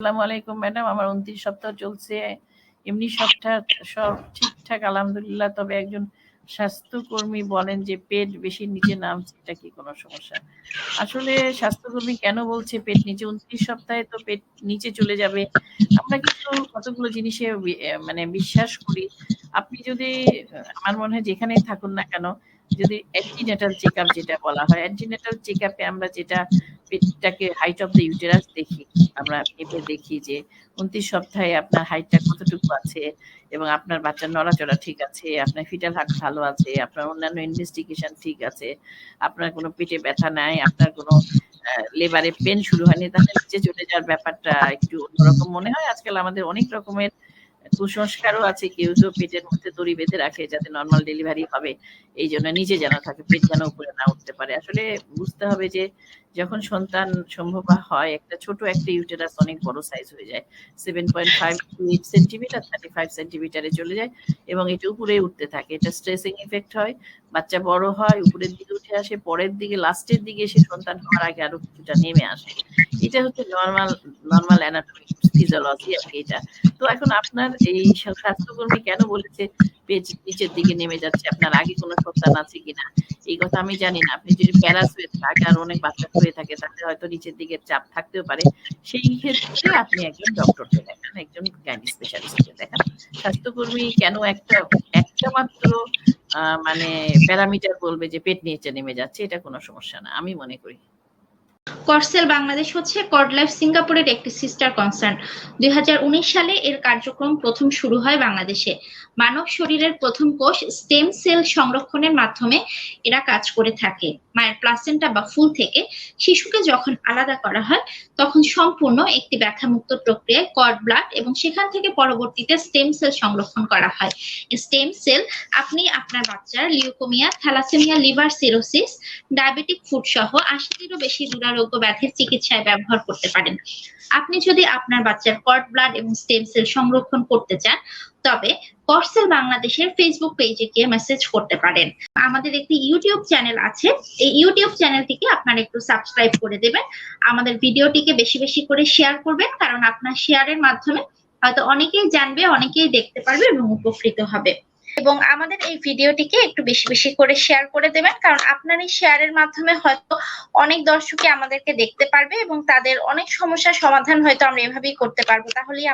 আসসালামু আলাইকুম, ম্যাডাম। আমার উনত্রিশ সপ্তাহ চলছে। এমনি সব ঠিকঠাক, আলহামদুলিল্লাহ। তবে একজন স্বাস্থ্যকর্মী বলেন যে, পেট বেশি নিচে নামছে, এটা কি কোনো সমস্যা? আসলে স্বাস্থ্যকর্মী কেন বলছে পেট নিচে? উনত্রিশ সপ্তাহে তো পেট নিচে চলে যাবে। আমরা কিন্তু কতগুলো জিনিসে মানে বিশ্বাস করি। আপনি যদি, আমার মনে হয় যেখানেই থাকুন না কেন, যদি অ্যান্টিনেটাল চেক আপ যেটা বলা হয় অ্যান্টিনেটাল চেক আপে আমরা যেটা পেটটাকে হাইট অফ দ্য ইউটেরাস দেখি। আমরা মেপে দেখি যে উনত্রিশ সপ্তাহে আপনার হাইটটা কতটুকু আছে এবং আপনার বাচ্চার নড়াচড়া ঠিক আছে, আপনার ফিটাল হার্ট ভালো আছে, আপনার অন্যান্য ইনভেস্টিগেশন ঠিক আছে, আপনার কোনো পেটে ব্যথা নাই, আপনার কোনো লেবারে পেন শুরু হয়নি, তাহলে নিচে চলে যাওয়ার ব্যাপারটা একটু অন্যরকম মনে হয়। আজকাল আমাদের অনেক রকমের কুসংস্কারও আছে, কেউ তো পেটের মধ্যে দড়ি বেঁধে রাখে যাতে নর্মাল ডেলিভারি হবে, এই জন্য নিচে যেন থাকে, পেট যেন উপরে না উঠতে পারে। আসলে বুঝতে হবে যে যখন সন্তান সম্ভব হয়, একটা ছোট একটা ইউটেরাস অনেক বড় সাইজ হয়ে যায়। Seven point five centimetre thirty five সেন্টিমিটারে চলে যায় এবং এটা উপরে উঠতে থাকে। এটা স্ট্রেসিং ইফেক্ট হয়, বাচ্চা বড় হয়, উপরের দিকে উঠে আসে, পরের দিকে লাস্টের দিকে এসে সন্তান হওয়ার আগে আরও কিছুটা নেমে আসে। এটা হচ্ছে নর্মাল নর্মাল অ্যানাটমি ফিজিওলজি আর এটা। তো এখন আপনার এই স্বাস্থ্যকর্মী কেন বলেছে, পেজ নিচের দিকে নেমে যাচ্ছে? আপনার আগে কোনো সন্তান আছে কিনা? এই কথা আমি জানি না। আপনি যদি প্যারাস হয়ে থাকে আর অনেক বাচ্চা হয়ে থাকে, তাতে হয়তো নিচের দিকে চাপ থাকতেও পারে। সেই ক্ষেত্রে আপনি একজন ডক্টরকে দেখান, একজন গাইনি স্পেশালিস্টকে দেখান। স্বাস্থ্যকর্মী কেন একটা একটা মাত্র মানে প্যারামিটার বলবে যে পেট নিচে নেমে যাচ্ছে, এটা কোনো সমস্যা না। আমি মনে করি। করসেল বাংলাদেশ হচ্ছে কর্ড লাইফ সিঙ্গাপুরের একটি সিস্টার কনসার্ন দুই হাজার উনিশ সালে এর কার্যক্রম প্রথম শুরু হয় বাংলাদেশে। মানব শরীরের প্রথম কোষ স্টেম সেল সংরক্ষণের মাধ্যমে এরা কাজ করে থাকে। মায়ের প্লাসেন্টা বা ফুল থেকে শিশুকে যখন আলাদা করা হয়, তখন সম্পূর্ণ একটি ব্যথামুক্ত প্রক্রিয়ায় কর্ড ব্লাড এবং সেখান থেকে পরবর্তীতে স্টেম সেল সংরক্ষণ করা হয়। স্টেম সেল আপনি আপনার বাচ্চার leukaemia thalassaemia liver cirrhosis diabetic food সহ আশিটিরও বেশি দুরারোগ্য ব্যাধির চিকিৎসায় ব্যবহার করতে পারেন। আপনি যদি আপনার বাচ্চার কর্ড ব্লাড এবং স্টেম সেল সংরক্ষণ করতে চান, তবে করসেল বাংলাদেশের ফেসবুক পেজে গিয়ে মেসেজ করতে পারেন। আমাদের একটি ইউটিউব চ্যানেল আছে। এই ইউটিউব চ্যানেলটিকে আপনারা একটু সাবস্ক্রাইব করে দেবেন। আমাদের ভিডিওটিকে বেশি বেশি করে শেয়ার করবেন, কারণ আপনার শেয়ারের মাধ্যমে হয়তো অনেকেই জানবে, অনেকেই দেখতে পারবে এবং উপকৃত হবে। এবং আমাদের এই ভিডিওটিকে একটু বেশি বেশি করে শেয়ার করে দেবেন, কারণ আপনার এই শেয়ারের মাধ্যমে হয়তো অনেক দর্শকই আমাদেরকে দেখতে পারবে এবং তাদের অনেক সমস্যার সমাধান হয়তো আমরা এভাবেই করতে পারব। তাহলেই